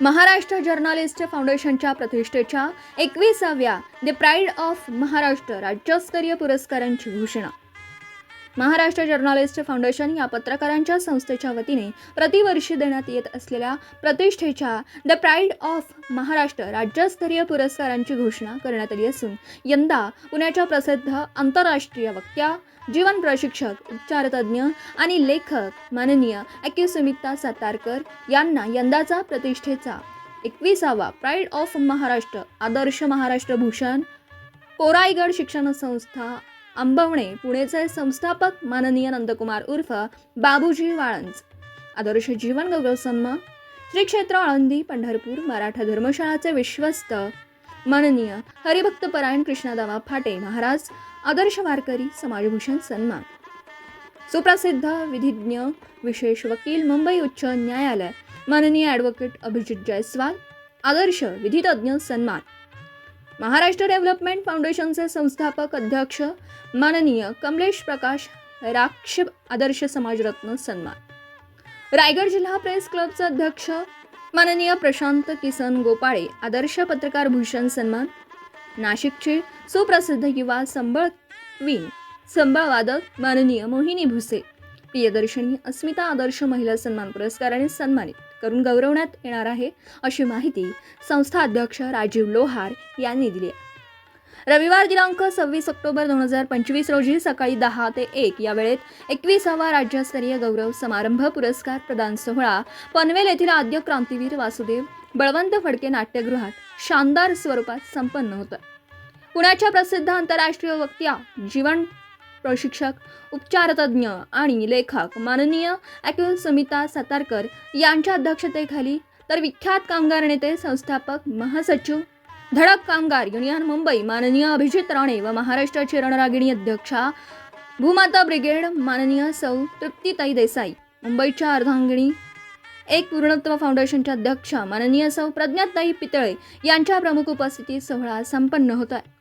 Maharashtra journalist फाउंडेशनच्या प्रतिष्ठेच्या एकविसाव्या द प्राईड ऑफ महाराष्ट्र राज्यस्तरीय पुरस्कारांची घोषणा. महाराष्ट्र जर्नालिस्ट फाउंडेशन या पत्रकारांच्या संस्थेच्या वतीने प्रतिवर्षी देण्यात येत असलेल्या प्रतिष्ठेच्या द प्राईड ऑफ महाराष्ट्र राज्यस्तरीय पुरस्कारांची घोषणा करण्यात आली असून यंदा पुण्याच्या प्रसिद्ध आंतरराष्ट्रीय वक्त्या जीवन प्रशिक्षक उपचारतज्ञ आणि लेखक माननीय अॅक्यू सुमिता सातारकर यांना यंदाचा प्रतिष्ठेचा एकविसावा प्राईड ऑफ महाराष्ट्र आदर्श महाराष्ट्र भूषण कोराईगड शिक्षण संस्था आंबवणे पुणेचे संस्थापक माननीय नंदकुमार उर्फ बाबूजी वाळंज आदर्श जीवन गौरव सन्मान श्री क्षेत्र आळंदी पंढरपूर मराठा धर्मशाळाचे विश्वस्त माननीय हरिभक्तपरायण कृष्णादावा फाटे महाराज आदर्श वारकरी समाजभूषण सन्मान. सुप्रसिद्ध विधिज्ञ विशेष वकील मुंबई उच्च न्यायालय माननीय ॲडव्होकेट अभिजित जयस्वाल आदर्श विधितज्ञ सन्मान. महाराष्ट्र डेव्हलपमेंट फाउंडेशनचे संस्थापक अध्यक्ष माननीय कमलेश प्रकाश राक्ष आदर्श समाजरत्न सन्मान. रायगड जिल्हा प्रेस क्लबचे अध्यक्ष माननीय प्रशांत किसन गोपाळे आदर्श पत्रकार भूषण सन्मान नाशिकचे सुप्रसिद्ध युवा संबळ संबळवादक संबळ वादक माननीय मोहिनी भुसे प्रियदर्शनी अस्मिता आदर्श महिला सन्मान पुरस्काराने सन्मानित करून गौरवण्यात येणार आहे अशी माहिती संस्था अध्यक्ष राजीव लोहार यांनी दिली आहे. रविवार दिनांक सव्वीस ऑक्टोबर दोन हजार पंचवीस रोजी सकाळी दहा ते एक या वेळेत एकविसावा राज्यस्तरीय गौरव समारंभ पुरस्कार प्रदान सोहळा पनवेल येथील आद्य क्रांतीवीर वासुदेव बळवंत फडके नाट्यगृहात शानदार स्वरूपात संपन्न होतं. पुण्याच्या प्रसिद्ध आंतरराष्ट्रीय वक्त्या जीवन प्रशिक्षक उपचारतज्ञ आणि लेखक माननीय अॅक्यू सुमिता सातारकर यांच्या अध्यक्षतेखाली तर विख्यात कामगार नेते संस्थापक महासचिव धडक कामगार युनियन मुंबई माननीय अभिजित राणे व महाराष्ट्राची रणरागिणी अध्यक्षा भूमाता ब्रिगेड माननीय सौ तृप्तीताई देसाई मुंबईच्या अर्धांगिणी एक पूर्णत्व फाउंडेशनच्या अध्यक्षा माननीय सौ प्रज्ञाताई पितळे यांच्या प्रमुख उपस्थितीत सोहळा संपन्न होत आहे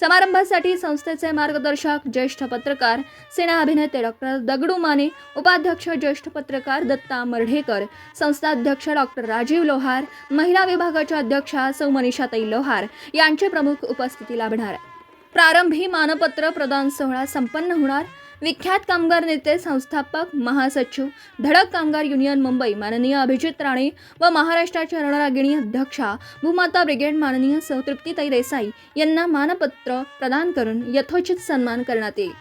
समारंभासाठी संस्थेचे मार्गदर्शक ज्येष्ठ पत्रकार सेना अभिनेते डॉक्टर दगडू माने उपाध्यक्ष ज्येष्ठ पत्रकार दत्ता मर्ढेकर संस्थाध्यक्ष डॉक्टर राजीव लोहार महिला विभागाच्या अध्यक्षा सौ मनीषाताई लोहार यांचे प्रमुख उपस्थिती लाभणार. प्रारंभी मानपत्र प्रदान सोहळा संपन्न होणार. विख्यात कामगार नेते संस्थापक महासचिव धडक कामगार युनियन मुंबई माननीय अभिजित राणे व महाराष्ट्राच्या रणरागिणी अध्यक्षा भूमाता ब्रिगेड माननीय सौतृप्तीताई देसाई यांना मानपत्र प्रदान करून यथोचित सन्मान करण्यात येईल.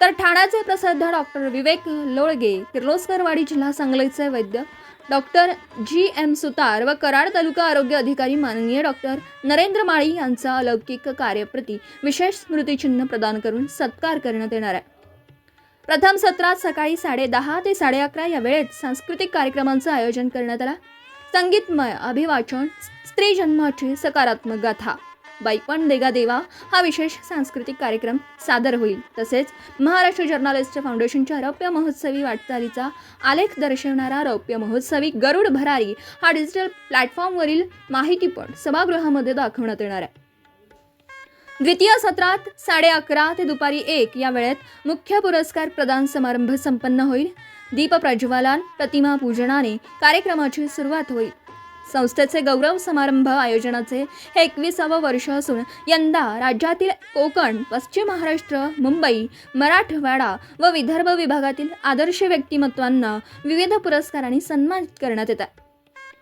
तर ठाण्याचे प्रसिद्ध डॉक्टर विवेक लोळगे किर्लोस्करवाडी जिल्हा सांगलीचे वैद्य डॉक्टर जी एम सुतार व कराड तालुका आरोग्य अधिकारी माननीय डॉक्टर नरेंद्र माळी यांचा अलौकिक कार्यप्रती विशेष स्मृतिचिन्ह प्रदान करून सत्कार करण्यात येणार आहे. प्रथम सत्रात सकाळी साडे दहा ते साडे अकरा या वेळेत सांस्कृतिक कार्यक्रमांचं आयोजन करण्यात आलं. संगीतमय अभिवाचन स्त्री जन्माची सकारात्मक गाथा. बाईपण देगा देवा हा विशेष सांस्कृतिक कार्यक्रम सादर होईल. तसेच महाराष्ट्र जर्नालिस्ट फाउंडेशनच्या रौप्य महोत्सवी वाटचालीचा आलेख दर्शवणारा रौप्य महोत्सवी गरुड भरारी हा डिजिटल प्लॅटफॉर्मवरील माहितीपट सभागृहामध्ये दाखवण्यात येणार आहे. द्वितीय सत्रात साडे अकरा ते दुपारी एक या वेळेत मुख्य पुरस्कार प्रदान समारंभ संपन्न होईल. दीप प्रज्वलन प्रतिमा पूजनाने कार्यक्रमाची सुरुवात होईल. संस्थेचे गौरव समारंभ आयोजनाचे हे एकविसावं वर्ष असून यंदा राज्यातील कोकण पश्चिम महाराष्ट्र मुंबई मराठवाडा व विदर्भ विभागातील आदर्श व्यक्तिमत्वांना विविध पुरस्कारांनी सन्मानित करण्यात येत आहे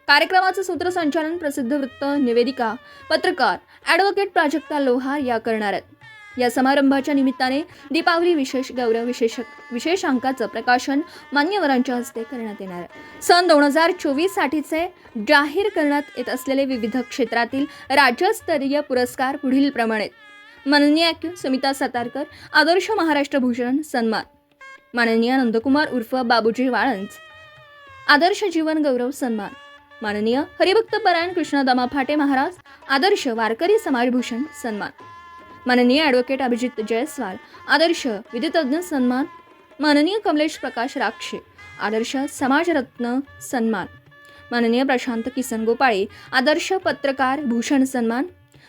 कार्यक्रमाचं सूत्रसंचालन प्रसिद्ध वृत्त निवेदिका पत्रकार ॲडव्होकेट प्राजक्ता लोहार या करणार आहेत. या समारंभाच्या निमित्ताने दीपावली विशेष गौरव विशेष विशेषांकाचं प्रकाशन मान्यवरांच्या हस्ते करण्यात येणार आहे. सन दोन हजार चोवीससाठीचे जाहीर करण्यात येत असलेले विविध क्षेत्रातील राज्यस्तरीय पुरस्कार पुढीलप्रमाणे माननीय ॲक्यू सुमिता सातारकर आदर्श महाराष्ट्र भूषण सन्मान. माननीय नंदकुमार उर्फ बाबूजी वाळंज आदर्श जीवन गौरव सन्मान. माननीय हरिभक्त परायण कृष्णदामा फाटे महाराज आदर्श वारकरी समाजभूषण सन्मान. माननीय ॲडव्होकेट अभिजित जयस्वाल आदर्श विधितज्ञ सन्मान. माननीय कमलेश प्रकाश राक्षे आदर्श समाजरत्न सन्मान. माननीय प्रशांत किसन गोपाळे आदर्श पत्रकार भूषण सन्मान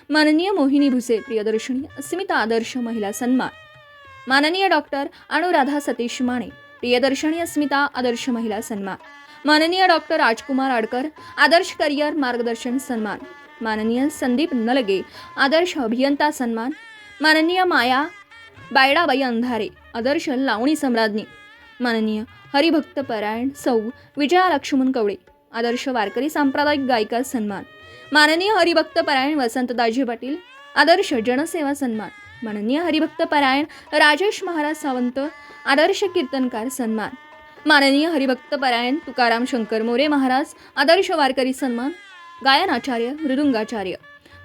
माननीय मोहिनी भुसे प्रियदर्शनी अस्मिता आदर्श महिला सन्मान माननीय डॉक्टर अनुराधा सतीश माने प्रियदर्शनी अस्मिता आदर्श महिला सन्मान माननीय डॉक्टर राजकुमार आडकर आदर्श करिअर मार्गदर्शन सन्मान माननीय संदीप नलगे आदर्श अभियंता सन्मान माननीय माया बायडाबाई अंधारे आदर्श लावणी सम्राज्ञी माननीय हरिभक्त परायण सौ विजया लक्ष्मण कवडे आदर्श वारकरी सांप्रदायिक गायिका सन्मान. माननीय हरिभक्त परायण वसंतदाजी पाटील आदर्श जनसेवा सन्मान. माननीय हरिभक्त परायण राजेश महाराज सावंत आदर्श कीर्तनकार सन्मान. माननीय हरिभक्त परायण तुकाराम शंकर मोरे महाराज आदर्श वारकरी सन्मान. गायनाचार्य मृदुंगाचार्य.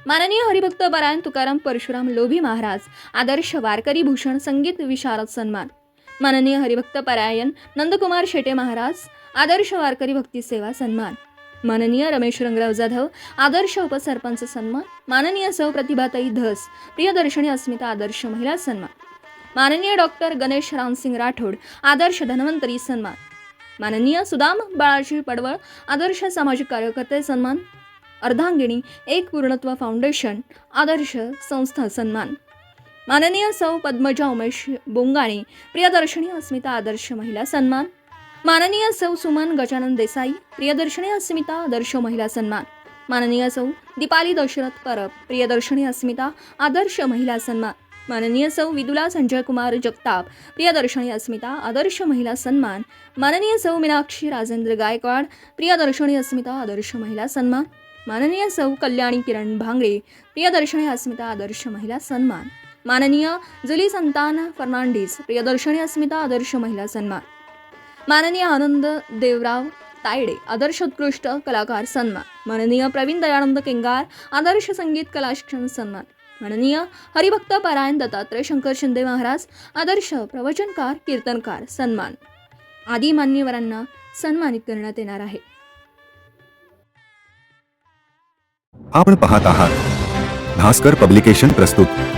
माननीय हरिभक्त परायण तुकाराम परशुराम लोभी महाराज आदर्श वारकरी भूषण संगीत विशारद सन्मान. माननीय हरिभक्त परायण नंदकुमार शेटे महाराज आदर्श वारकरी भक्ती सेवा सन्मान. माननीय रमेश रंगराव जाधव आदर्श उपसरपंच सन्मान. माननीय सौ प्रतिभाताई धस प्रियदर्शनी अस्मिता आदर्श महिला सन्मान. माननीय डॉक्टर गणेश रामसिंग राठोड आदर्श धन्वंतरी सन्मान. माननीय सुदाम बाळाजी पडवळ आदर्श सामाजिक कार्यकर्ते सन्मान. अर्धांगिणी एक पूर्णत्व फाउंडेशन आदर्श संस्था सन्मान. माननीय सौ पद्मजा उमेश बोंगाणे प्रियदर्शनी अस्मिता आदर्श महिला सन्मान. माननीय सौ सुमन गजानन देसाई प्रियदर्शनी अस्मिता आदर्श महिला सन्मान. माननीय सौ दीपाली दशरथ परब प्रियदर्शनी अस्मिता आदर्श महिला सन्मान. माननीय सौ विदुला संजय कुमार जगताप प्रियदर्शनी अस्मिता आदर्श महिला सन्मान. माननीय सौ मीनाक्षी राजेंद्र गायकवाड प्रियदर्शनी अस्मिता आदर्श महिला सन्मान. माननीय सौ कल्याणी किरण भांगरे प्रियदर्शनी अस्मिता आदर्श महिला सन्मान. माननीय जुली संतान फर्नांडिस प्रियदर्शनी अस्मिता आदर्श महिला सन्मान. माननीय आनंद देवराव तायडे आदर्श उत्कृष्ट कलाकार सन्मान. माननीय प्रवीण दयानंद केंगार आदर्श संगीत कला शिक्षण सन्मान. माननीय हरिभक्त पारायण दत्तात्रय शंकर शिंदे महाराज आदर्श प्रवचनकार कीर्तनकार सन्मान. आदी मान्यवरांना सन्मानित करण्यात येणार आहे. आपण पाहत आहात भास्कर पब्लिकेशन प्रस्तुत.